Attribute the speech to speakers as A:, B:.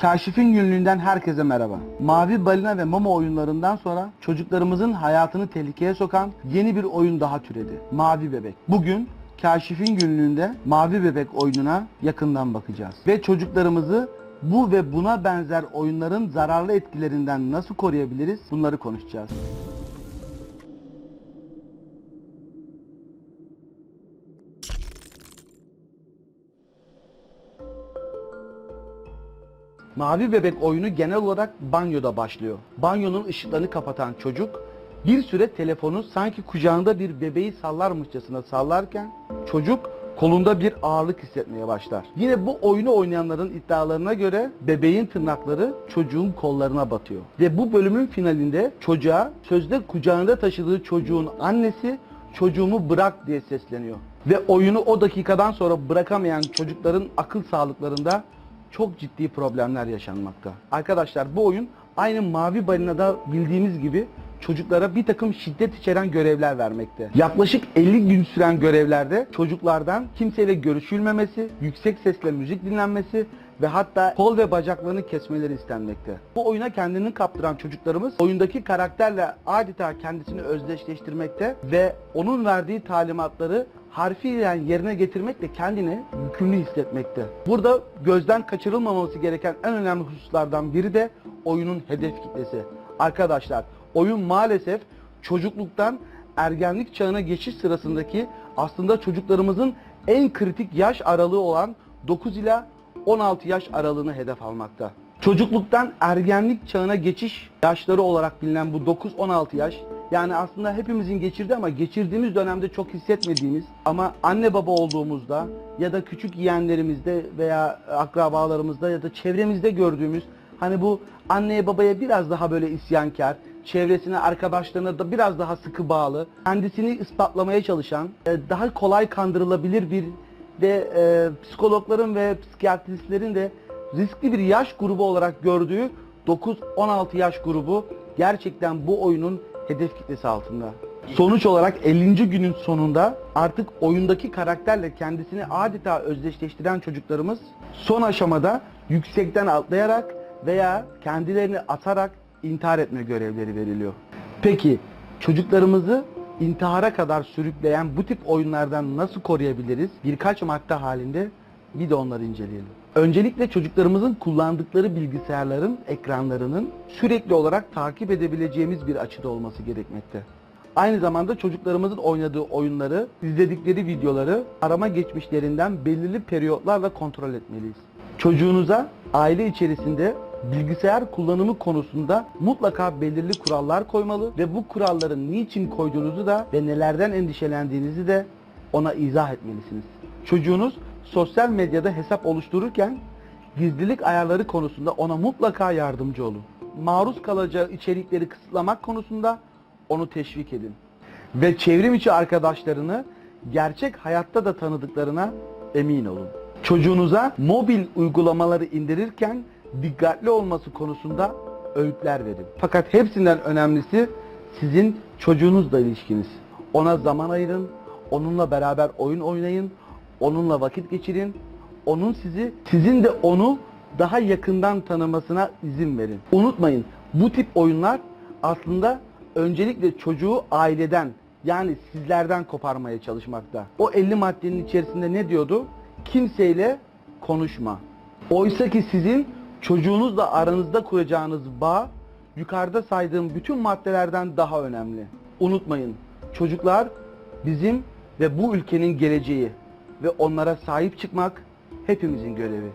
A: Kaşif'in günlüğünden herkese merhaba. Mavi balina ve mama oyunlarından sonra çocuklarımızın hayatını tehlikeye sokan yeni bir oyun daha türedi. Mavi bebek. Bugün Kaşif'in günlüğünde Mavi Bebek oyununa yakından bakacağız. Ve çocuklarımızı bu ve buna benzer oyunların zararlı etkilerinden nasıl koruyabiliriz bunları konuşacağız. Mavi bebek oyunu genel olarak banyoda başlıyor. Banyonun ışıklarını kapatan çocuk bir süre telefonu sanki kucağında bir bebeği sallarmışçasına sallarken çocuk kolunda bir ağırlık hissetmeye başlar. Yine bu oyunu oynayanların iddialarına göre bebeğin tırnakları çocuğun kollarına batıyor. Ve bu bölümün finalinde çocuğa sözde kucağında taşıdığı çocuğun annesi çocuğumu bırak diye sesleniyor. Ve oyunu o dakikadan sonra bırakamayan çocukların akıl sağlıklarında çok ciddi problemler yaşanmakta. Arkadaşlar bu oyun aynı Mavi Balina'da bildiğimiz gibi çocuklara bir takım şiddet içeren görevler vermekte. Yaklaşık 50 gün süren görevlerde çocuklardan kimseyle görüşülmemesi, yüksek sesle müzik dinlenmesi ve hatta kol ve bacaklarını kesmeleri istenmekte. Bu oyuna kendini kaptıran çocuklarımız oyundaki karakterle adeta kendisini özdeşleştirmekte ve onun verdiği talimatları harfiyen yerine getirmekle kendini yükümlü hissetmekte. Burada gözden kaçırılmaması gereken en önemli hususlardan biri de oyunun hedef kitlesi. Arkadaşlar oyun maalesef çocukluktan ergenlik çağına geçiş sırasındaki aslında çocuklarımızın en kritik yaş aralığı olan 9 ila 16 yaş aralığını hedef almakta. Çocukluktan ergenlik çağına geçiş yaşları olarak bilinen bu 9-16 yaş yani aslında hepimizin geçirdiği ama geçirdiğimiz dönemde çok hissetmediğimiz ama anne baba olduğumuzda ya da küçük yeğenlerimizde veya akrabalarımızda ya da çevremizde gördüğümüz hani bu anneye babaya biraz daha böyle isyankar, çevresine arkadaşlarına da biraz daha sıkı bağlı, kendisini ispatlamaya çalışan, e, daha kolay kandırılabilir bir ve e, psikologların ve psikiyatristlerin de riskli bir yaş grubu olarak gördüğü 9-16 yaş grubu gerçekten bu oyunun hedef kitlesi altında. Sonuç olarak 50. günün sonunda artık oyundaki karakterle kendisini adeta özdeşleştiren çocuklarımız son aşamada yüksekten atlayarak veya kendilerini atarak intihar etme görevleri veriliyor. Peki çocuklarımızı intihara kadar sürükleyen bu tip oyunlardan nasıl koruyabiliriz? Birkaç madde halinde bir de onları inceleyelim. Öncelikle çocuklarımızın kullandıkları bilgisayarların ekranlarının sürekli olarak takip edebileceğimiz bir açıda olması gerekmekte. Aynı zamanda çocuklarımızın oynadığı oyunları, izledikleri videoları arama geçmişlerinden belirli periyotlarla kontrol etmeliyiz. Çocuğunuza aile içerisinde bilgisayar kullanımı konusunda mutlaka belirli kurallar koymalı ve bu kuralları niçin koyduğunuzu da ve nelerden endişelendiğinizi de ona izah etmelisiniz. Çocuğunuz sosyal medyada hesap oluştururken gizlilik ayarları konusunda ona mutlaka yardımcı olun. Maruz kalacağı içerikleri kısıtlamak konusunda onu teşvik edin. Ve çevrim içi arkadaşlarını gerçek hayatta da tanıdıklarına emin olun. Çocuğunuza mobil uygulamaları indirirken dikkatli olması konusunda öğütler verin. Fakat hepsinden önemlisi sizin çocuğunuzla ilişkiniz. Ona zaman ayırın, onunla beraber oyun oynayın, onunla vakit geçirin. Onun sizi, sizin de onu daha yakından tanımasına izin verin. Unutmayın, bu tip oyunlar aslında öncelikle çocuğu aileden yani sizlerden koparmaya çalışmakta. O 50 maddenin içerisinde ne diyordu? Kimseyle konuşma. Oysa ki sizin çocuğunuzla aranızda kuracağınız bağ yukarıda saydığım bütün maddelerden daha önemli. Unutmayın, çocuklar bizim ve bu ülkenin geleceği ve onlara sahip çıkmak hepimizin görevi.